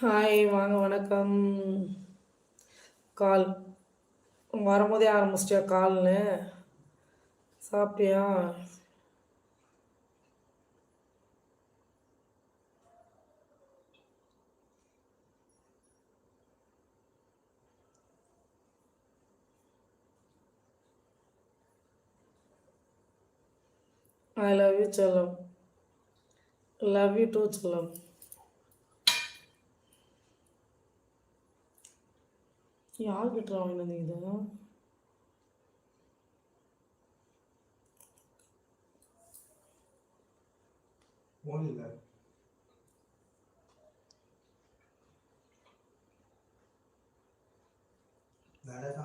Hi வாங்க வணக்கம். கால் வரும்போதே ஆரம்பிச்சிட்டியா கால்னு? சாப்பிட்டியா? ஐ லவ் யூ செல்லம் லவ் யூ டூ செல்லம் யார்கிட்ட வாங்கினது இது?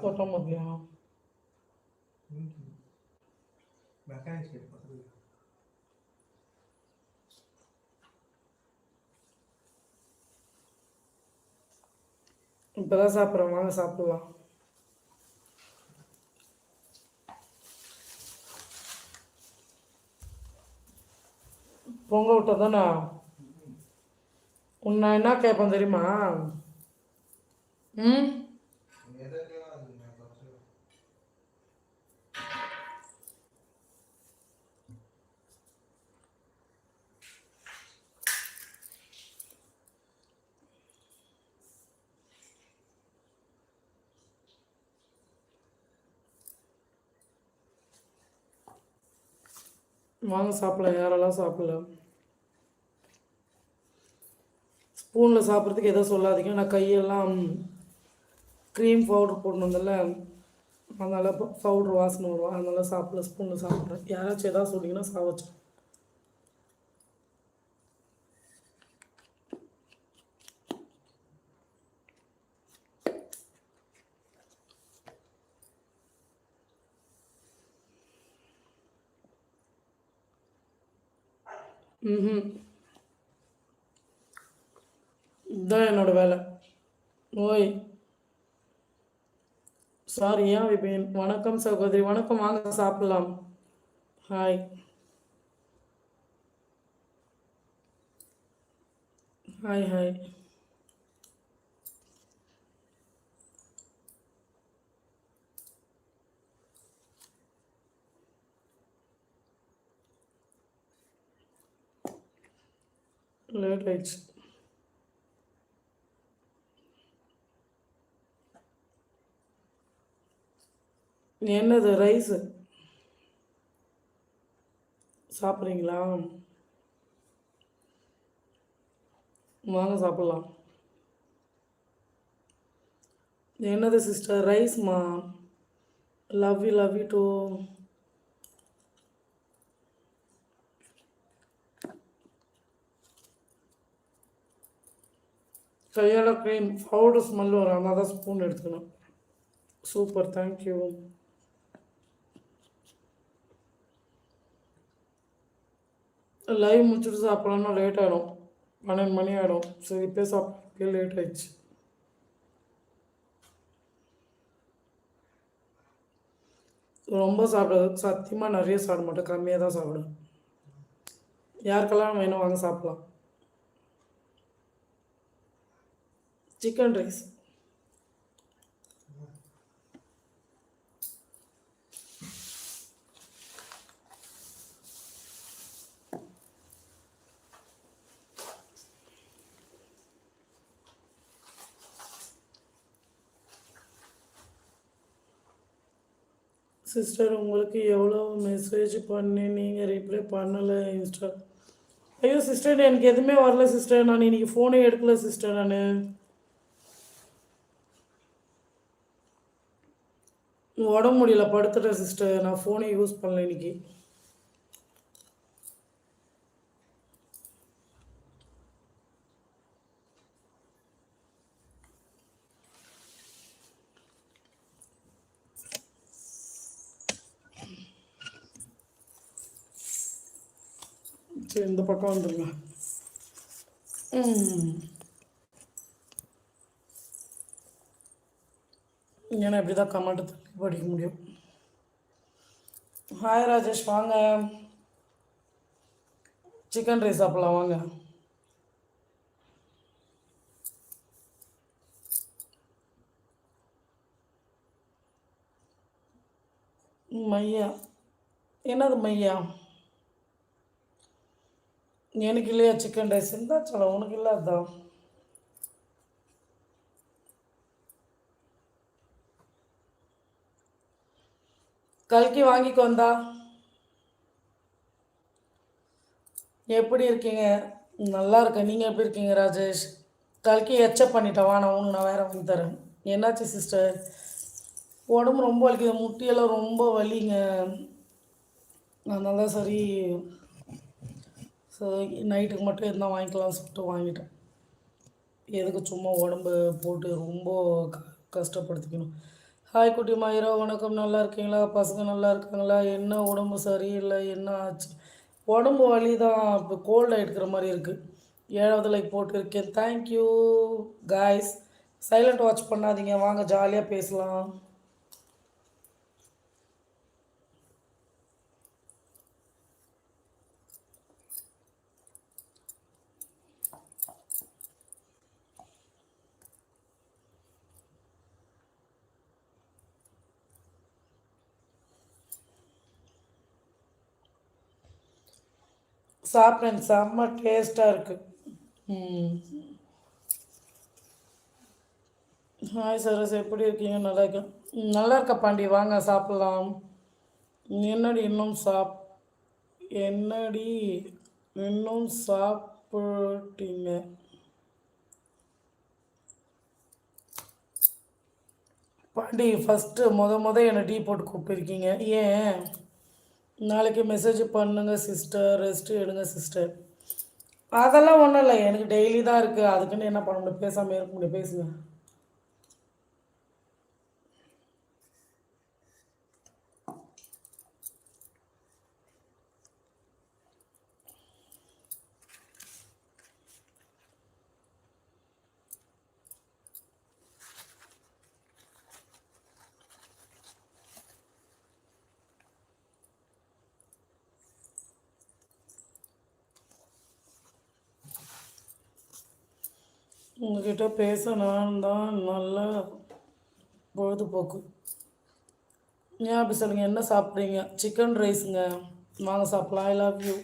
கொட்ட முடியா மெக்கானிக் இப்போதான் சாப்பிட்றோம் வாங்க சாப்பிடுவோம் பொங்க விட்ட தானே உன்னை என்ன கேட்பேன் தெரியுமா ம் எதற்கெல்லாம் அது நான் குறைச்சிருவேன் வாங்க சாப்பிடலாம். யாரெல்லாம் சாப்பிடலாம் ஸ்பூனில் சாப்பிட்றதுக்கு எதோ சொல்லாதீங்க. நான் கையெல்லாம் க்ரீம் பவுடர் போடணும் அதனால் பவுடர் வாசனை வரும். அதனால் சாப்பிடல ஸ்பூனில் சாப்பிட்றேன். யாராச்சும் எதாவது சொன்னீங்கன்னா சாப்பிட்றேன் இதுதான் என்னோட வேலை. ஓய். சாரி ஏன் விபின் வணக்கம் சகோதரி? வணக்கம் வாங்க சாப்பிடலாம். ஹாய் ஹாய் ஹாய் லேட் ஆயிடுச்சு என்னது ரைஸு சாப்பிட்றீங்களா? வாங்க சாப்பிட்லாம். என்னது sister ரைஸ்மா love you love you too கையால் க்ரீம் பவுடர் ஸ்மெல் வரும் அதனால தான் ஸ்பூன் எடுத்துக்கணும் சூப்பர் தேங்க்யூ லைவ் முடிச்சுட்டு சாப்பிட்லான்னா லேட் ஆகிடும் பன்னெண்டு மணி ஆகிடும் சரி இப்போ சாப்பிட்டு லேட் ஆயிடுச்சு. ரொம்ப சாப்பிடாது. சத்தியமாக நிறைய சாப்பிட மாட்டேன். கம்மியாக தான் சாப்பிடுவேன். யாருக்கெல்லாம் வேணும் வாங்க சாப்பிட்லாம். சிக்கன் ரைஸ் சிஸ்டர் உங்களுக்கு எவ்வளோ மெசேஜ் பண்ணி நீங்கள் ரிப்ளை பண்ணலை இன்ஸ்டா ஐயோ சிஸ்டர் எனக்கு எதுவுமே வரல சிஸ்டர் நான் இன்னைக்கு ஃபோனே எடுக்கல சிஸ்டர் நான். உடம்பு முடியல படுத்துட்டேன் சிஸ்டர் நான் ஃபோனே யூஸ் பண்ணல இன்னைக்கு. சரி இந்த பக்கம் வந்துருங்க. ம். ஏன்னா இப்படி தான் கமெண்ட் தள்ளி படிக்க முடியும். ஹாய் ராஜேஷ் வாங்க. சிக்கன் ரைஸ் சாப்பிட்லாம் வாங்க. மையா. என்னது மையா? எனக்கு இல்லையா சிக்கன் ரைஸ் இருந்தா சொல்ல உனக்கு இல்லாதான் கல்கி வாங்கிக்கோ வந்தா எப்படி இருக்கீங்க? நல்லா இருக்கேன். நீங்கள் எப்படி இருக்கீங்க ராஜேஷ்? கல்கி எச்சப் பண்ணிட்டேன். வா நான் உனக்கு நான் வேறு வாங்கி தரேன். என்னாச்சு சிஸ்டர் உடம்பு ரொம்ப வலிக்குது. முட்டியெல்லாம் ரொம்ப வலிங்க. அதனால தான் சரி. சரி நைட்டுக்கு மட்டும் இருந்தால் வாங்கிக்கலாம்னு சொல்லிட்டு வாங்கிட்டேன். எதுக்கு சும்மா உடம்பு போட்டு ரொம்ப க கஷ்டப்படுத்திக்கணும். ஹாய் குட்டிமா இரவு வணக்கம். நல்லா இருக்கீங்களா? பசங்க நல்லா இருக்காங்களா? என்ன உடம்பு சரியில்லை? என்ன ஆச்சு? உடம்பு வலி தான் இப்போ கோல்டு எடுக்கிற மாதிரி இருக்குது ஏழாவது லைக் போட்டிருக்கேன். தேங்க்யூ காய்ஸ் சைலண்ட் வாட்ச் பண்ணாதீங்க. வாங்க ஜாலியாக பேசலாம். சாப்பிட்டேன் செம்ம டேஸ்ட்டாக இருக்குது ம் ஹாய் சரஸ். எப்படி இருக்கீங்க? நல்லா இருக்கேன். ம், நல்லா இருக்க பாண்டி? வாங்க சாப்பிட்லாம். என்னடி இன்னும் சாப் என்னடி இன்னும் சாப்பிட்டீங்க? பாண்டி ஃபஸ்ட்டு முத முத என்னை டீ போட்டு கூப்பிட்டுருக்கீங்க? ஏன்? நாளைக்கு மெசேஜ் பண்ணுங்க சிஸ்டர் ரெஸ்ட் எடுங்க சிஸ்டர் அதெல்லாம் ஒன்றும் இல்லை எனக்கு டெய்லி தான் இருக்குது அதுக்குன்னு என்ன பண்ண முடியும்? பேசாமல் இருக்க முடியும் பேசுங்க. உங்ககிட்ட பேச நான் தான் நல்ல பொழுதுபோக்கு. ஏன் அப்படி சொல்லுங்கள் என்ன சாப்பிட்றீங்க? சிக்கன் ரைஸுங்க வாங்க சாப்பிட்லாம். I love you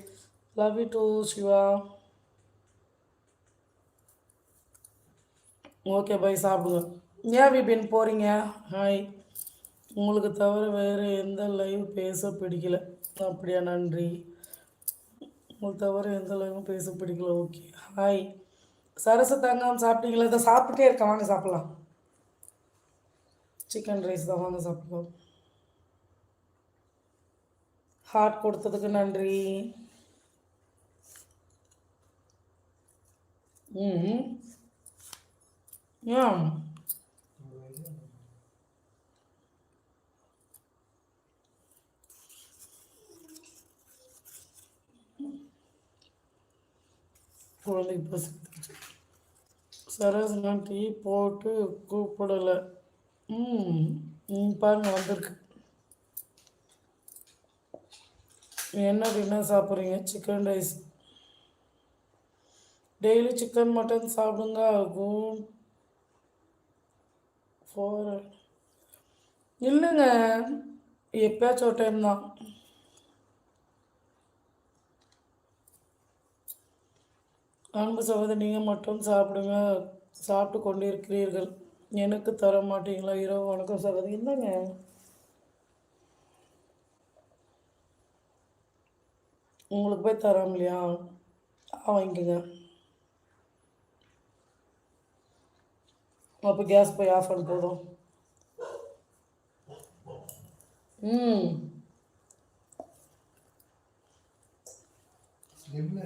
love you too Siva. Okay bye சாப்பிடுங்க. ஏன் விபின் போகிறீங்க ஹாய் உங்களுக்கு தவிர வேறு எந்த லைவ் பேச பிடிக்கல. அப்படியா? நன்றி. உங்களுக்கு தவிர எந்த லைவும் பேச பிடிக்கல. ஓகே ஹாய் சரச தங்கம் சாப்பிட்டீங்களா? இதை சாப்பிட்டே இருக்கேன். வாங்க சாப்பிட்லாம். சிக்கன் ரைஸ் தான். வாங்க சாப்பிடுவோம் ஹார்ட் கொடுத்ததுக்கு நன்றி. ம். ஏன் குழந்தைக்கு பசிக்குது சரஸ் நான் டீ போட்டு கூப்பிடலை. ம் ம் பாருங்க வந்திருக்கு. என்ன டின்னர் சாப்பிட்றீங்க? Chicken rice. Daily chicken mutton சாப்பிடுங்க ஆகும் ஃபோர் இல்லைங்க எப்பயாச்சும் ஒரு டைம் தான். அன்பு சகோதரி நீங்கள் மட்டும் சாப்பிடுங்க. சாப்பிட்டு கொண்டிருக்கிறீர்கள். எனக்கு தர மாட்டீங்களா இரவு வணக்கம் சகோதரி. இல்லைங்க உங்களுக்கு போய் தரோம் இல்லையா? ஆ வாங்கிக்கோங்க. அப்போ கேஸ் போய் ஆஃப் பண்ண போதும். ம். ஸ்லிம்ல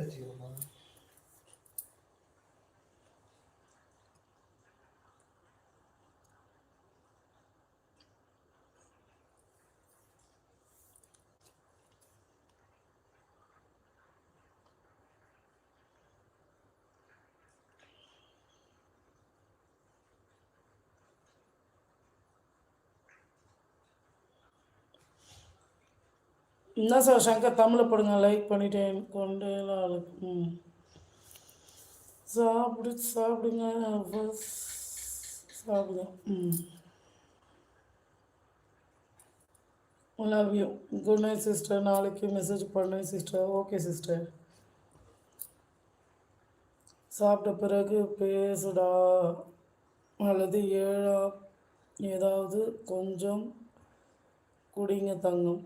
என்ன சார் சங்கர் தமிழை போடுங்க லைக் பண்ணிட்டேன் கொண்டு ஆளுக்கு ம். சாப்பிடு சாப்பிடுங்க சாப்பிடுங்க. ம். Love you good night sister நாளைக்கு மெசேஜ் பண்ணேன் சிஸ்டர் ஓகே சிஸ்டர் சாப்பிட்ட பிறகு பேசுடா. அல்லது ஏழா ஏதாவது கொஞ்சம் குடிங்க தங்கம்.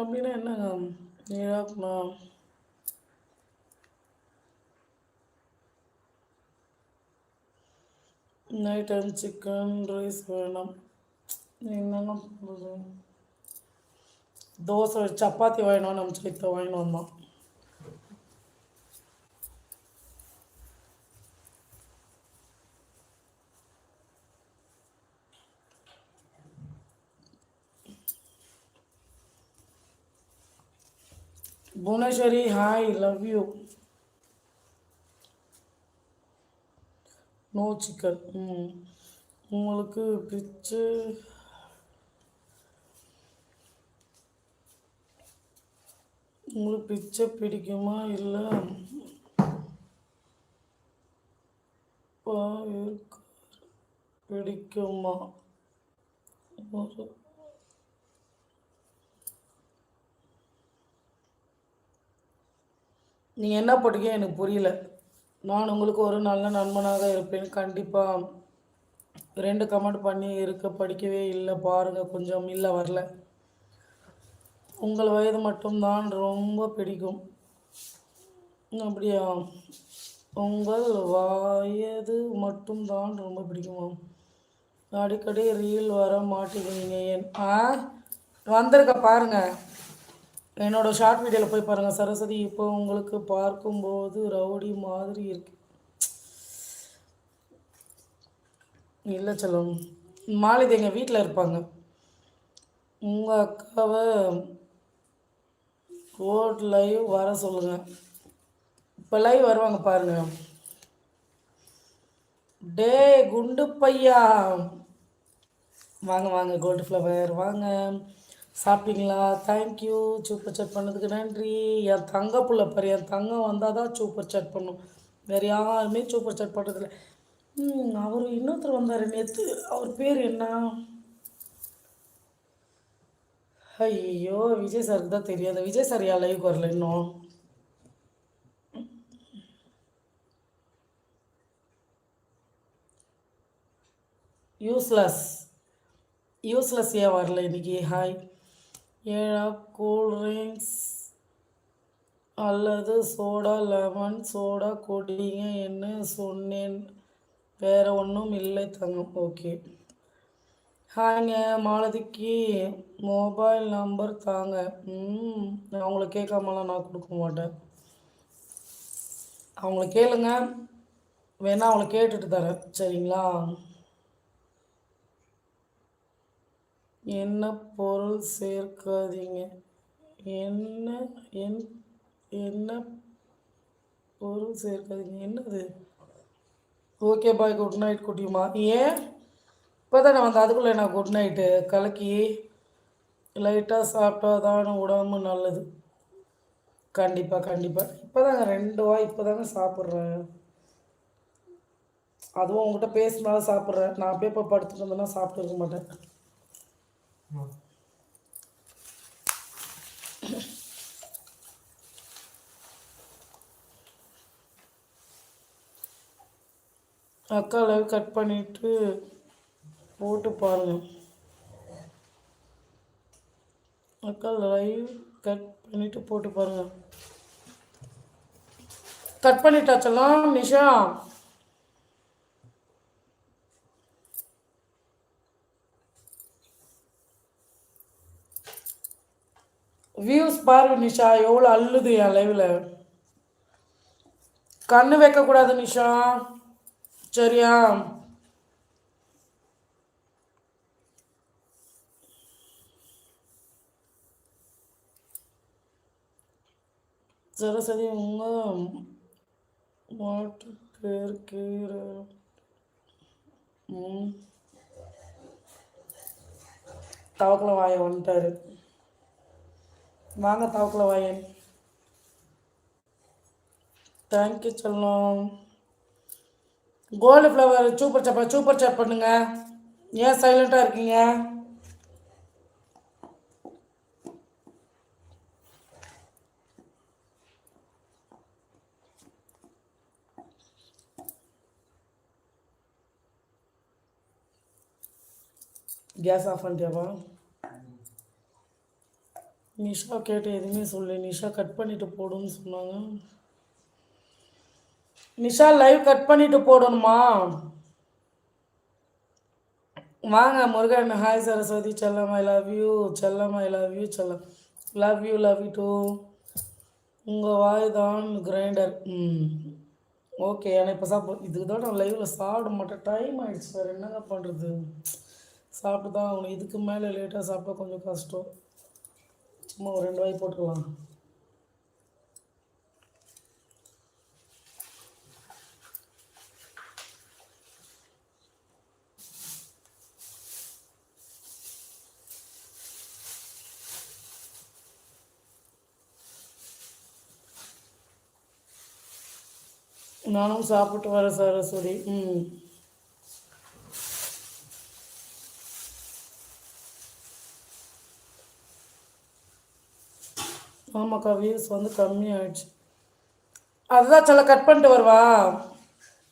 அப்படின்னா என்னங்க ஏழாக்குண்ணா நைட் டைம் சிக்கன் ரைஸ் வேணும். என்னென்ன பண்ணுறது? தோசை சப்பாத்தி வாங்கினோம் நம்ம சேர்த்து வாங்கினு வந்தோம். Bhuvaneswari hi love you no chicken உங்களுக்கு பிச்சு. உங்களுக்கு பிச்சை பிடிக்குமா? இல்லை. பிடிக்குமா? ஒரு நீங்கள் என்ன போட்டீங்க எனக்கு புரியல. நான் உங்களுக்கு ஒரு நல்ல நண்பனாக இருப்பேன். கண்டிப்பாக ரெண்டு கமெண்ட் பண்ணி இருக்க படிக்கவே இல்லை. பாருங்கள் கொஞ்சம் இல்லை வரல. உங்கள் வயது மட்டும்தான் ரொம்ப பிடிக்கும். அப்படியா? உங்கள் வயது மட்டும்தான் ரொம்ப பிடிக்குமா? அடிக்கடி ரீல் வர மாட்டேங்கிறீங்க. ஏன்? ஆ? வந்திருக்க பாருங்கள் என்னோடய ஷார்ட் வீடியோவில் போய் பாருங்கள் சரஸ்வதி இப்போ உங்களுக்கு பார்க்கும்போது ரவுடி மாதிரி இருக்கு. இல்லை செல்லம் மாலிதை எங்கள் வீட்டில் இருப்பாங்க. உங்கள் அக்காவை கோட் லைவ் வர சொல்லுங்கள் இப்போ லைவ் வருவாங்க பாருங்கள் டே குண்டு பையா. வாங்க வாங்க கோல்டு ஃப்ளவர் வாங்க. சாப்பிட்டீங்களா? தேங்க்யூ சூப்பர் சாட் பண்ணதுக்கு நன்றி. என் தங்க புள்ள பாரு என் தங்கம் வந்தால் தான் சூப்பர் சாட் பண்ணும். வேறு யாருமே சூப்பர் சாட் பண்ணுறதில்ல ம் அவர் இன்னொருத்தர் வந்தார் நேற்று அவர் பேர் என்ன? ஐயோ விஜய் சாருக்கு தான் தெரியாது. விஜய் சார் யார் லைவ் வரல இன்னும்? யூஸ்லெஸ் யூஸ்லெஸ் ஏன் வரல இன்னைக்கு? ஹாய் ஏழா கூல்ட்ரிங்க்ஸ் அல்லது சோடா லெமன் சோடா கொடிங்க என்ன சொன்னேன். வேறு ஒன்றும் இல்லை தங்கம். ஓகே ஹாய்ங்க மாலதிக்கு மொபைல் நம்பர் தாங்க. ம் அவங்கள கேட்காமலாம் நான் கொடுக்க மாட்டேன். அவங்கள கேளுங்க. வேணால் அவங்கள கேட்டுட்டு தரேன். சரிங்களா? என்ன பொருள் சேர்க்காதீங்க? என்ன என் என்ன பொருள் சேர்க்காதீங்க? என்னது? ஓகே பாய் குட் நைட் குட்டியுமா ஏன்? இப்போ தானே வந்து அதுக்குள்ளே நான் குட் நைட்டு கலக்கி லைட்டாக சாப்பிட்டா தான் உடம்பு நல்லது. கண்டிப்பாக கண்டிப்பாக இப்போ தாங்க ரெண்டு வாய் இப்போ தாங்க சாப்பிட்றேன். அதுவும் உங்ககிட்ட பேசினாலும் சாப்பிட்றேன். நான் அப்படியே இப்போ படுத்துட்டு இருந்தேன்னா சாப்பிட்டு இருக்க மாட்டேன். அக்கா லைவ் கட் பண்ணிட்டு போட்டு பாருங்க. அக்கா லைவ் கட் பண்ணிட்டு போட்டு பாருங்க. கட் பண்ணிட்டாச்சலாம் நிஷா? வியூஸ் பாரு நிஷா எவ்வளோ அள்ளுது என் லைவில் கண்ணு வைக்கக்கூடாது நிஷா. சரியா? சரஸ்வதி உங்கள் மாட்டு பேர் கீரை ம். வாய வந்துட்டாரு. வாங்க தவக்கல வாயன். தேங்க்யூ சொல்லும். கோல்டு ஃப்ளவர் சூப்பர் சாப்பா சூப்பர் சாப் பண்ணுங்க. ஏன் சைலண்ட்டாக இருக்கீங்க? கேஸ் ஆஃப் பண்ணிட்டியாப்பா நிஷா கேட்டு எதுவுமே சொல்லு நிஷா கட் பண்ணிட்டு போடுன்னு சொன்னாங்க. நிஷா லைவ் கட் பண்ணிட்டு போடணுமா? வாங்க முருகன் ஹாய் சரஸ்வதி செல்லம் ஐ லவ் யூ செல்லம் ஐ லவ் யூ செல்லம் love you love you too உங்கள் வாய் தான் கிரைண்டர் ம். ஓகே ஆனால் இப்போ சாப்பிடு இதுக்கு தான் நான் லைவில் சாப்பிட மாட்டேன். டைம் ஆகிடுச்சு சார் என்னங்க பண்ணுறது சாப்பிட்டு தான் ஆகணும். இதுக்கு மேலே லேட்டாக சாப்பிட்டா கொஞ்சம் கஷ்டம். சும்மா ஒரு ரெண்டு வாய் போட்டுக்கலாம். நானும் சாப்பிட்டு வரேன் சரி ம். ஆமாக்கா வியூஸ் வந்து கம்மியாகிடுச்சு அதுதான் சில கட் பண்ணிட்டு வருவா.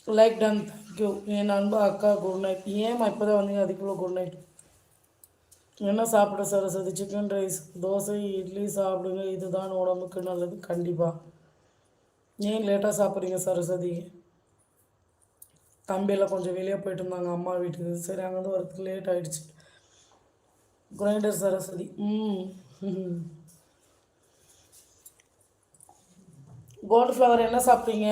லைக் டன் தேங்க்யூ என் அன்பு அக்கா குட் நைட் ஏமா இப்போ தான் வந்தீங்க? அதுக்குள்ளே குட் நைட் என்ன சாப்பிட சரஸ்வதி சிக்கன் ரைஸ் தோசை இட்லி சாப்பிடுங்க. இதுதான் உடம்புக்கு நல்லது. கண்டிப்பாக ஏன் லேட்டாக சாப்பிட்றீங்க சரஸ்வதி? தம்பியெல்லாம் கொஞ்சம் வெளியே போயிட்டு இருந்தாங்க அம்மா வீட்டுக்கு. சரி அங்கேருந்து வரதுக்கு லேட் ஆகிடுச்சு கிரைண்டர் சரஸ்வதி. ம். கோல்டு ஃப்ளவர் என்ன சாப்பிட்டீங்க?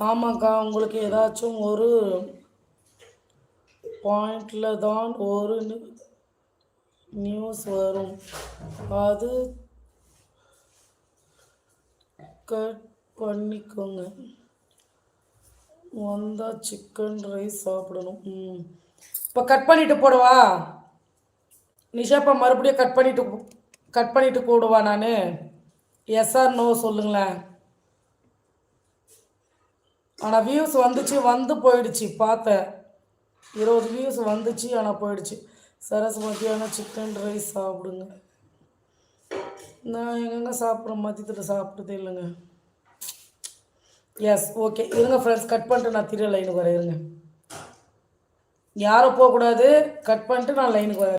ஆமாக்கா உங்களுக்கு ஏதாச்சும் ஒரு பாயிண்டில் தான் ஒரு நியூஸ் வரும். அது கட் பண்ணிக்கோங்க. வந்தால் சிக்கன் ரைஸ் சாப்பிடணும். ம். இப்போ கட் பண்ணிட்டு போடவா? நிஷாப்பா மறுபடியும் கட் பண்ணிட்டு கட் பண்ணிட்டு போடுவா நான்? எஸ் ஆர் நோ சொல்லுங்களேன். ஆனால் வியூஸ் வந்துச்சு வந்து போயிடுச்சு பார்த்தேன். இருபது வியூஸ் வந்துச்சு ஆனால் போயிடுச்சு. சரஸ் மத்தியானம் சிக்கன் ரைஸ் சாப்பிடுங்க. நான் எங்கெங்க சாப்பிட்றேன் மதியத்தில் சாப்பிட்றதே இல்லைங்க. எஸ் ஓகே இருங்க ஃப்ரெண்ட்ஸ் கட் பண்ணிட்டு நான் திரு லைனுக்கு வரேன் இருங்க. யாரும் போகக்கூடாது. கட் பண்ணிட்டு நான் லைனுக்கு வரேன்.